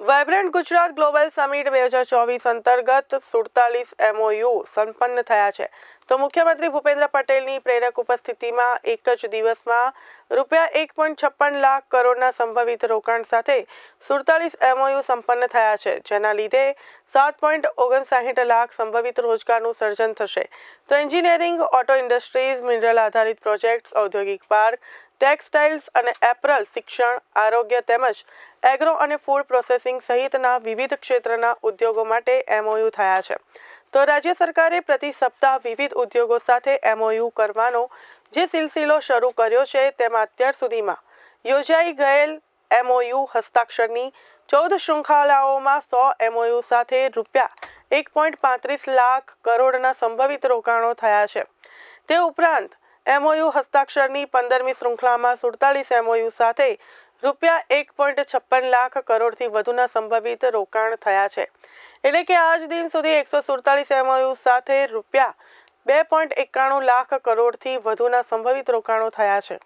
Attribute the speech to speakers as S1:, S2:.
S1: Vibrant Gujarat global summit બે હજાર ચોવીસ અંતર્ગત સુડતાલીસ એમઓયુ સંપન્ન થયા છે. તો મુખ્યમંત્રી ભૂપેન્દ્ર પટેલની પ્રેરક ઉપસ્થિતિમાં એક જ દિવસમાં રૂપિયા એક પોઈન્ટ છપ્પન લાખ કરોડના સંભવિત રોકાણ સાથે સુડતાલીસ એમઓયુ સંપન્ન થયા છે, જેના લીધે સાત પોઈન્ટ ઓગણસાહીઠ લાખ સંભવિત રોજગારનું સર્જન થશે. તો એન્જિનિયરિંગ, ઓટો ઇન્ડસ્ટ્રીઝ, મિનરલ આધારિત પ્રોજેક્ટ્સ, ઔદ્યોગિક પાર્ક ટેક્સટાઇલ્સ અને એપરલ શિક્ષણ, આરોગ્ય તેમજ એગ્રો અને ફૂડ પ્રોસેસિંગ સહિતના વિવિધ ક્ષેત્રના ઉદ્યોગો માટે એમઓયુ થયા છે. તો રાજ્ય સરકારે પ્રતિ સપ્તાહ વિવિધ ઉદ્યોગો સાથે એમઓયુ કરવાનો જે સિલસિલો શરૂ કર્યો છે તેમાં અત્યાર સુધીમાં યોજાઈ ગયેલ એમઓયુ હસ્તાક્ષરની ચૌદ શૃંખલાઓમાં સો એમઓયુ સાથે રૂપિયા એક પોઈન્ટ પાંત્રીસ લાખ કરોડના સંભવિત રોકાણો થયા છે. તે ઉપરાંત એમઓયુ હસ્તાક્ષરની પંદરમી શૃંખલામાં સુડતાલીસ એમઓયુ સાથે રૂપિયા એક પોઈન્ટ છપ્પન લાખ કરોડથી વધુના સંભવિત રોકાણ થયા છે. એટલે કે આજ દિન સુધી એકસો સુડતાલીસ એમઓયુ સાથે રૂપિયા બે પોઈન્ટ એકાણું લાખ કરોડથી વધુના સંભવિત રોકાણો થયા છે.